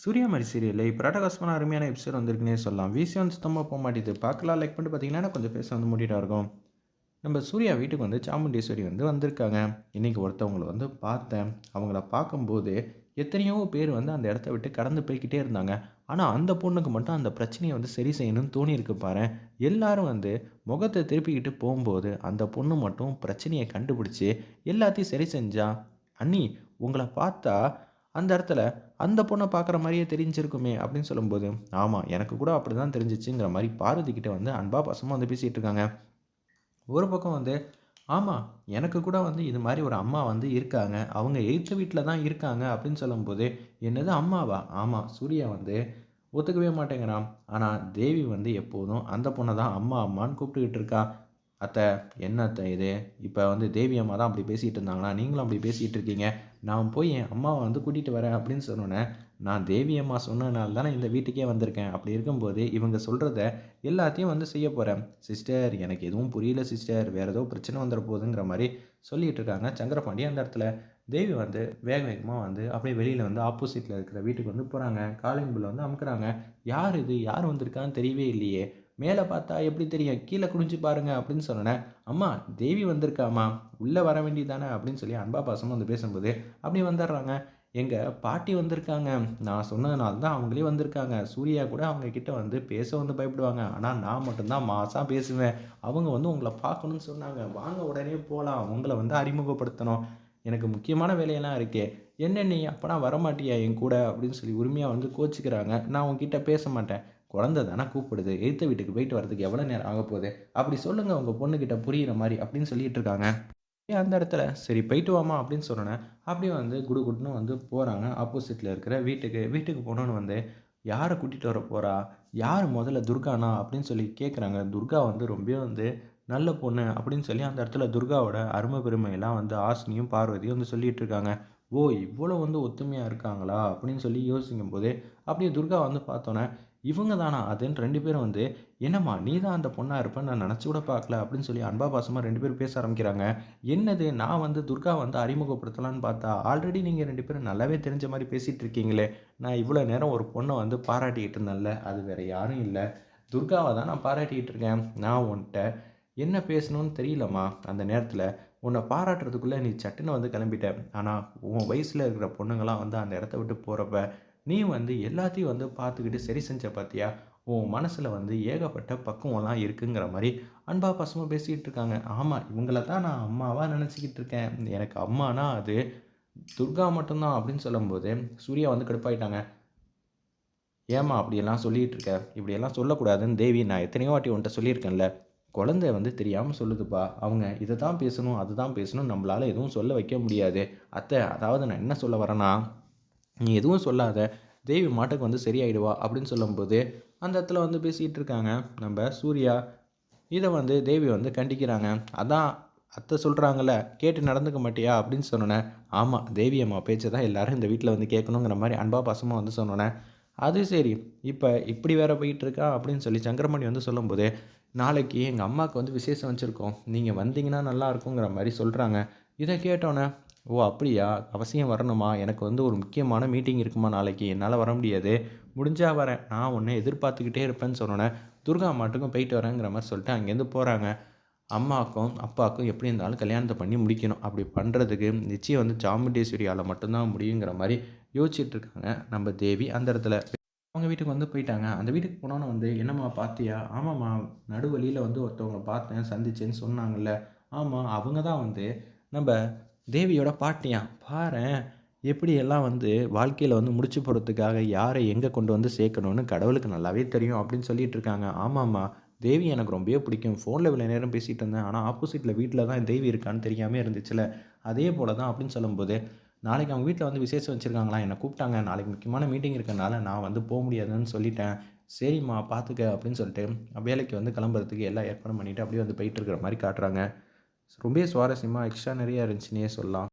சூர்யா மாதிரி சீரியலில் இப்போ ராட்டகாசமான அருமையான எபிசோட் வந்திருக்குன்னே சொல்லலாம். விசி வந்து சுத்தமாக போக மாட்டேது. பார்க்கலாம் லைக் பண்ணிட்டு பார்த்தீங்கன்னா கொஞ்சம் பேச வந்து மூடிட்டா இருக்கும். நம்ம சூர்யா வீட்டுக்கு வந்து சாமுண்டீஸ்வரி வந்து வந்திருக்காங்க. இன்றைக்கி ஒருத்தவங்களை வந்து பார்த்தேன். அவங்கள பார்க்கும்போது எத்தனையோ பேர் வந்து அந்த இடத்த விட்டு கடந்து போய்கிட்டே இருந்தாங்க. ஆனால் அந்த பொண்ணுக்கு மட்டும் அந்த பிரச்சனையை வந்து சரி செய்யணும்னு தோணியிருக்கு பாரு எல்லாரும் வந்து முகத்தை திருப்பிக்கிட்டு போகும்போது அந்த பொண்ணு மட்டும் பிரச்சனையை கண்டுபிடிச்சி எல்லாத்தையும் சரி செஞ்சா அண்ணி உங்களை பார்த்தா அந்த இடத்துல அந்த பொண்ணை பார்க்குற மாதிரியே தெரிஞ்சிருக்குமே அப்படின்னு சொல்லும்போது ஆமாம் எனக்கு கூட அப்படி தான் தெரிஞ்சிச்சுங்கிற மாதிரி பார்வதிக்கிட்ட வந்து அன்பா பசமாக வந்து பேசிகிட்டு இருக்காங்க. ஒரு பக்கம் வந்து ஆமாம் எனக்கு கூட வந்து இது மாதிரி ஒரு அம்மா வந்து இருக்காங்க. அவங்க எய்த்த வீட்டில் தான் இருக்காங்க அப்படின்னு சொல்லும்போது என்னது அம்மாவா? ஆமாம் சூர்யா வந்து ஒத்துக்கவே மாட்டேங்கிறான். ஆனால் தேவி வந்து எப்போதும் அந்த பொண்ணை தான் அம்மா அம்மான்னு கூப்பிட்டுக்கிட்டு இருக்கா. அத்தை என்ன அத்தை இது? இப்போ வந்து தேவி அம்மா தான் அப்படி பேசிகிட்டு இருந்தாங்களா? நீங்களும் அப்படி பேசிகிட்டு இருக்கீங்க. நான் போய் என் அம்மாவை வந்து கூட்டிகிட்டு வரேன் அப்படின்னு சொன்னோன்னே நான் தேவி அம்மா சொன்னதுனால தானே இந்த வீட்டுக்கே வந்திருக்கேன். அப்படி இருக்கும்போது இவங்க சொல்கிறத எல்லாத்தையும் வந்து செய்ய போகிறேன் சிஸ்டர் எனக்கு எதுவும் புரியல சிஸ்டர். வேறு ஏதோ பிரச்சனை வந்துட போகுதுங்கிற மாதிரி சொல்லிகிட்டு இருக்காங்க சங்கரபாண்டி அந்த இடத்துல. தேவி வந்து வேக வேகமாக வந்து அப்படியே வெளியில் வந்து ஆப்போசிட்டில் இருக்கிற வீட்டுக்கு வந்து போகிறாங்க காலிங் பில் வந்து அமுக்குறாங்க. யார் இது? யார் வந்திருக்கான்னு தெரியவே இல்லையே. மேலே பார்த்தா எப்படி தெரியும்? கீழே குடிஞ்சு பாருங்க அப்படின்னு சொன்னேன். அம்மா தேவி வந்திருக்காம்மா. உள்ளே வர வேண்டியதானே அப்படின்னு சொல்லி அன்பா பாசமாக வந்து பேசும்போது அப்படி வந்துடுறாங்க. எங்கள் பாட்டி வந்திருக்காங்க. நான் சொன்னதுனால தான் அவங்களே வந்திருக்காங்க. சூர்யா கூட அவங்க கிட்ட வந்து பேச வந்து பயப்படுவாங்க. ஆனால் நான் மட்டும்தான் மாசாக பேசுவேன். அவங்க வந்து உங்களை பார்க்கணும்னு சொன்னாங்க. வாங்க உடனே போகலாம் உங்களை வந்து அறிமுகப்படுத்தணும். எனக்கு முக்கியமான வேலையெல்லாம் இருக்கே. என்ன நீ அப்போனா வரமாட்டியா என் கூட அப்படின்னு சொல்லி உரிமையாக வந்து கோச்சிக்கிறாங்க. நான் உங்ககிட்ட பேச மாட்டேன். குழந்த தானே கூப்பிடுது? எழுத்த வீட்டுக்கு போயிட்டு வரதுக்கு எவ்வளோ நேரம் ஆக போகுது? அப்படி சொல்லுங்கள் உங்கள் பொண்ணுக்கிட்ட புரிகிற மாதிரி அப்படின்னு சொல்லிட்டு இருக்காங்க. அந்த இடத்துல? சரி போயிட்டு வாமா அப்படின்னு சொன்னேன் அப்படியே வந்து குடு குடுன்னு வந்து போகிறாங்க ஆப்போசிட்டில் இருக்கிற வீட்டுக்கு வீட்டுக்கு போனோன்னு வந்து யாரை கூட்டிகிட்டு வர போகிறா யார் முதல்ல துர்கானா? அப்படின்னு சொல்லி கேட்குறாங்க துர்கா வந்து ரொம்ப வந்து நல்ல பொண்ணு அப்படின்னு சொல்லி அந்த இடத்துல துர்காவோட அருமை பெருமையெல்லாம் வந்து ஆசினியும் பார்வதியும் வந்து சொல்லிகிட்டு இருக்காங்க. ஓ இவ்வளோ வந்து ஒத்துமையாக இருக்காங்களா? அப்படின்னு சொல்லி யோசிக்கும் போது அப்படியே துர்கா வந்து பார்த்தோன்னே இவங்க தானா அதுன்னு ரெண்டு பேரும் வந்து என்னம்மா நீ தான் அந்த பொண்ணாக இருப்பேன் நான் நினச்சி கூட பார்க்கல அப்படின்னு சொல்லி அன்பா பாசமாக ரெண்டு பேரும் பேச ஆரம்பிக்கிறாங்க. என்னது நான் வந்து துர்கா வந்து அறிமுகப்படுத்தலான்னு பார்த்தா ஆல்ரெடி நீங்கள் ரெண்டு பேரும் நல்லாவே தெரிஞ்ச மாதிரி பேசிகிட்டு இருக்கீங்களே. நான் இவ்வளோ நேரம் ஒரு பொண்ணை வந்து பாராட்டிக்கிட்டு இருந்தேன்ல அது வேறு யாரும் இல்லை. துர்காவை தான் நான் பாராட்டிக்கிட்டு இருக்கேன். நான் உன்கிட்ட என்ன பேசணும்னு தெரியலம்மா. அந்த நேரத்தில் உன்னை பாராட்டுறதுக்குள்ளே நீ சட்டுன்னு வந்து கிளம்பிட்டேன் ஆனால் உன் வயசில் இருக்கிற பொண்ணுங்களாம் வந்து அந்த இடத்த விட்டு போகிறப்ப நீ வந்து எல்லாத்தையும் வந்து பார்த்துக்கிட்டு சரி செஞ்ச பார்த்தியா உன் மனசில் வந்து ஏகப்பட்ட பக்குவம்லாம் இருக்குங்கிற மாதிரி அன்பா பசமாக பேசிக்கிட்டு இருக்காங்க. ஆமாம் இவங்கள தான் நான் அம்மாவாக நினச்சிக்கிட்டு இருக்கேன். எனக்கு அம்மானா அது துர்கா மட்டும்தான் அப்படின்னு சொல்லும்போது சூர்யா வந்து கடுப்பாயிட்டாங்க. ஏமா அப்படியெல்லாம் சொல்லிகிட்டு இருக்க? இப்படியெல்லாம் சொல்லக்கூடாதுன்னு தேவி நான் எத்தனையோ வாட்டி உன்ட்ட சொல்லியிருக்கேன்ல. குழந்தை வந்து தெரியாமல் சொல்லுதுப்பா. அவங்க இதை தான் பேசணும் அதுதான் பேசணும் நம்மளால் எதுவும் சொல்ல வைக்க முடியாது. அத்தை அதாவது நான் என்ன சொல்ல வரேன்னா நீ எதுவும் சொல்லாத தேவி மாட்டுக்கு வந்து சரியாயிடுவா அப்படின்னு சொல்லும்போது அந்த இடத்துல வந்து பேசிகிட்டு இருக்காங்க. நம்ம சூர்யா இதை வந்து தேவி வந்து கண்டிக்கிறாங்க. அதான் அத்தை சொல்கிறாங்கல்ல கேட்டு நடந்துக்க மாட்டியா அப்படின்னு சொன்னோன்னே ஆமாம் தேவி அம்மா பேச்சை தான் எல்லோரும் இந்த வீட்டில் வந்து கேட்கணுங்கிற மாதிரி அன்பா பாசமாக வந்து சொன்னோன்னே அது சரி இப்போ இப்படி வேற போயிட்டு இருக்கா அப்படின்னு சொல்லி சங்கரமணி வந்து சொல்லும்போது நாளைக்கு எங்கள் அம்மாவுக்கு வந்து விசேஷம் வச்சுருக்கோம். நீங்கள் வந்தீங்கன்னா நல்லா இருக்குங்கிற மாதிரி சொல்கிறாங்க இதை கேட்டோன்னே ஓ அப்படியா? அவசியம் வரணுமா? எனக்கு வந்து ஒரு முக்கியமான மீட்டிங் இருக்குமா நாளைக்கு? என்னால் வர முடியாது. முடிஞ்சால் வரேன். நான் ஒன்று எதிர்பார்த்துக்கிட்டே இருப்பேன்னு சொன்னோன்னே துர்கா மாட்டுக்கும் போயிட்டு வரேங்கிற மாதிரி சொல்லிட்டு அங்கேருந்து போகிறாங்க அம்மாவுக்கும் அப்பாவுக்கும் எப்படி இருந்தாலும் கல்யாணத்தை பண்ணி முடிக்கணும். அப்படி பண்ணுறதுக்கு நிச்சயம் வந்து சாமுண்டேஸ்வரியால் மட்டும்தான் முடியுங்கிற மாதிரி யோசிச்சுட்டு இருக்காங்க நம்ம தேவி அந்த இடத்துல. அவங்க வீட்டுக்கு வந்து போயிட்டாங்க. அந்த வீட்டுக்கு போனோன்னு வந்து என்னம்மா பார்த்தியா ஆமாம்மா நடுவழியில் வந்து ஒருத்தவங்க பார்த்தேன் சந்திச்சேன்னு சொன்னாங்கல்ல. ஆமாம் அவங்க தான் வந்து நம்ம தேவியோட பாட்டியான் பாரு எப்படியெல்லாம் வந்து வாழ்க்கையில் வந்து முடிச்சு போகிறதுக்காக யாரை எங்கே கொண்டு வந்து சேர்க்கணும்னு கடவுளுக்கு நல்லாவே தெரியும் அப்படின்னு சொல்லிட்டு இருக்காங்க. ஆமாம்மா தேவி எனக்கு ரொம்பவே பிடிக்கும். ஃபோனில் இவ்வளோ நேரம் பேசிகிட்டு இருந்தேன். ஆனால் ஆப்போசிட்டில் வீட்டில் தான் தேவி இருக்கான்னு தெரியாமல் இருந்துச்சுல. அதே போல் தான் அப்படின்னு சொல்லும்போது நாளைக்கு அவங்க வீட்டில் வந்து விசேஷம் வச்சுருக்காங்களா? என்னை கூப்பிட்டாங்க. நாளைக்கு முக்கியமான மீட்டிங் இருக்கனால நான் வந்து போக முடியாதுன்னு சொல்லிட்டேன். சரிம்மா பார்த்துக்க அப்படின்னு சொல்லிட்டு வேலைக்கு வந்து கிளம்புறதுக்கு எல்லாம் ஏற்பாடு பண்ணிவிட்டு அப்படியே வந்து போயிட்டு இருக்கிற மாதிரி காட்டுறாங்க. ரொம்பவே சுவாரஸ்யமாக எக்ஸ்ட்ரா நிறையா இருந்துச்சுன்னே சொல்லலாம்.